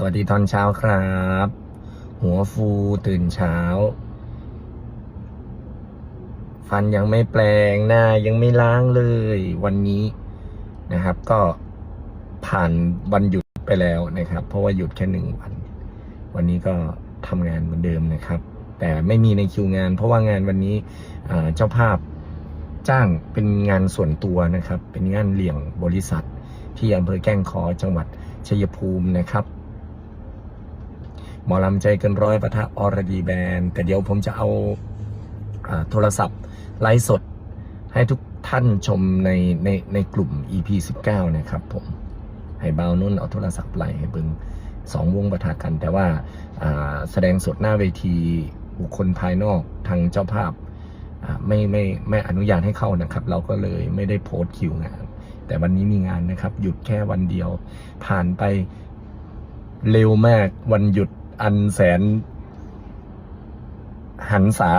สวัสดีตอนเช้าครับ หัวฟูตื่นเช้า ฟันยังไม่แปลงหน้ายังไม่ล้างเลย วันนี้นะครับ ก็ผ่านวันหยุดไปแล้วนะครับ เพราะว่าหยุดแค่หนึ่งวัน วันนี้ก็ทำงานเหมือนเดิมนะครับ แต่ไม่มีในคิวงาน เพราะว่างานวันนี้เจ้าภาพจ้างเป็นงานส่วนตัวนะครับ เป็นงานเลี้ยงบริษัท ที่อำเภอแก้งขอจังหวัดชัยภูมินะครับ หมอลำใจเกินร้อยปะทะอรดีแบนแต่เดี๋ยวผมจะเอาอาโทรศัพท์ไลฟ์สดให้ทุกท่านชมในในในกลุ่ม EP 19 นะครับผม ให้เบานุ่นเอาโทรศัพท์ไล่ให้เบิงสองวงปะทะกัน แต่ว่าแสดงสดหน้าเวทีบุคคลภายนอกทางเจ้าภาพอ่ไม่ไม่ไม่อนุญาตให้เข้านะครับ เราก็เลยไม่ได้โพสต์คิวงาน แต่วันนี้มีงานนะครับ หยุดแค่วันเดียว ผ่านไปเร็วมากวันหยุด อันแสน หันษา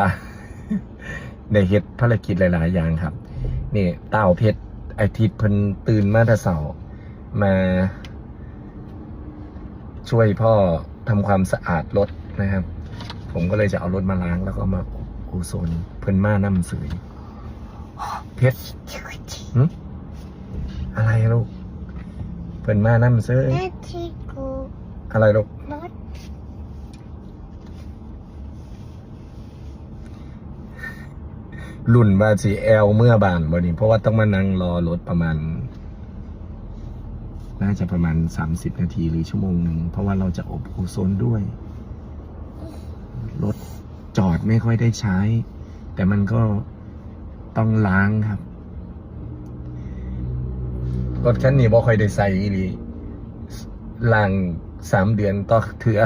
ได้เฮ็ดภารกิจหลาย ๆ อย่างครับ นี่เต้าเพชรไอทิตย์เพิ่นตื่นมาแต่เสาร์มา ช่วยพ่อทำความสะอาดรถนะครับ ผมก็เลยจะเอารถมาล้างแล้วก็มาโอโซนเพิ่นมาน้ำสืยเพชรหึอะไรลูกเพิ่นมาน้ำซื้อแม่ที่กูอะไรลูก รุ่นบาสีแอลเมื่อบานบนี้เพราะว่าต้องมานั่งรอรถประมาณ น่าจะประมาณ 30 นาทีหรือชั่วโมงหนึ่งเพราะว่าเราจะอบโอโซนด้วย รถจอดไม่ค่อยได้ใช้ แต่มันก็ต้องล้างครับ รถคันนี้บ่ค่อยได้ใส่อีหลีล้างสามเดือนต่อเถือ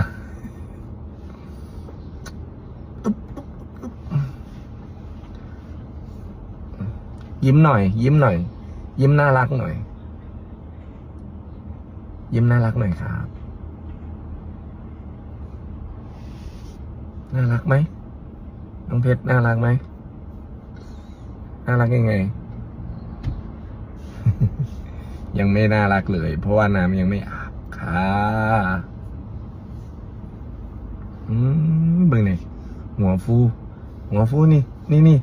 ยิ้มหน่อย ยิ้มหน่อย ยิ้มน่ารักหน่อย ยิ้มน่ารักหน่อยครับ น่ารักไหมน้องเพชรน่ารักไหมน่ารักยังไง ยังไม่น่ารักเลย เพราะว่าน้ำยังไม่อาบค่ะอืมเบิ่งนี่หัวฟู หัวฟูนี่ นี่นี่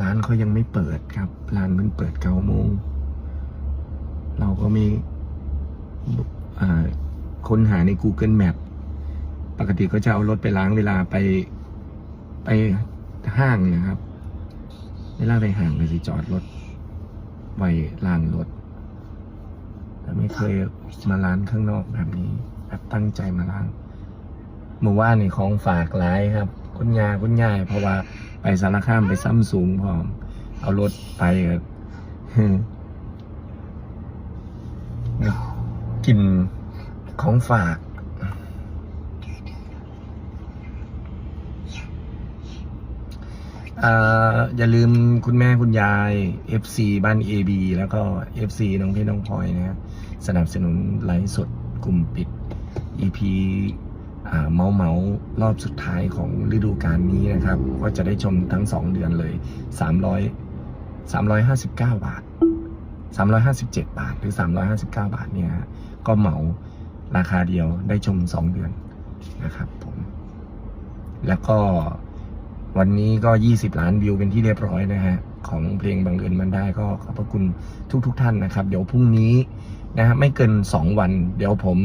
ร้าน เขายังไม่เปิดครับร้านเพิ่งเปิดเก้าโมง เราก็มีอ่ค้นหาใน Google Map ปกติก็จะเอารถไปล้างเวลาไปไปห้างนะครับ เวลาไปห้างก็จะจอดรถไว้ล้างรถ แต่ไม่เคยมาร้านข้างนอกแบบนี้แบบตั้งใจมาล้างเมื่อว่านนี่ของฝากหลายครับคุณยาคุณยายเพราะว่า ไปสารคามไปซ้ำสูงพร้อม เอารถไปครับกินของฝากอ่าอย่าลืมคุณแม่คุณยาย FC บ้าน AB แล้วก็ FC น้องพชรน้องพลอยนะครับสนับสนุนไลฟ์สดกลุ่มปิด EP เมาเมารอบสุดท้ายของฤดูกาลนี้นะครับ ก็จะได้ชมทั้ง 2 เดือนเลย 300 359 บาท 357 บาท หรือ 359 บาทเนี่ยก็เหมาราคาเดียวได้ชม 2 เดือนนะครับผมแล้วก็วันนี้ก็ 20 ล้านวิวเป็นที่เรียบร้อยนะฮะ ของเพลงบังเอิญมันได้ก็ขอบพระคุณทุกๆทท่านนะครับ เดี๋ยวพรุ่งนี้นะฮะไม่เกิน 2 วัน เดี๋ยวผม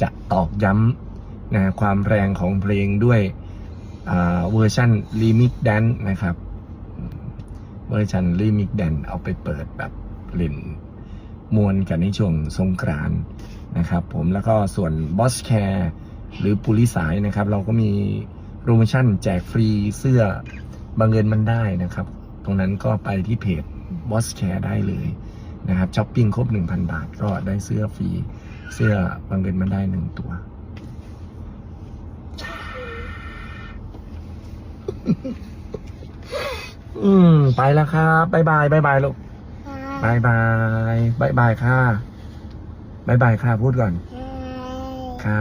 จะตอกย้ำ นะความแรงของเพลงด้วยเวอร์ชันลิมิ d แดนนะครับ เวอร์ชันลิมิ d แดนเอาไปเปิดแบบเล่นมวนกันในช่วงสงกรานต์นะครับผมแล้วก็ส่วนบอสแคร์หรือปุริสายนะครับ เราก็มีโปรโมชั่นแจกฟรีเสื้อบังเอิญมันได้นะครับ ตรงนั้นก็ไปที่เพจบอสแคร์ได้เลยนะครับช้อปปิ้งครบ 1,000 บาทก็ได้เสื้อฟรี เสื้อบังเอิญมันได้หนึ่งตัว อืม ไปแล้วครับบายบายบายบายลูกบายบายบายบายค่ะบายบายค่ะพูดก่อน ค่ะ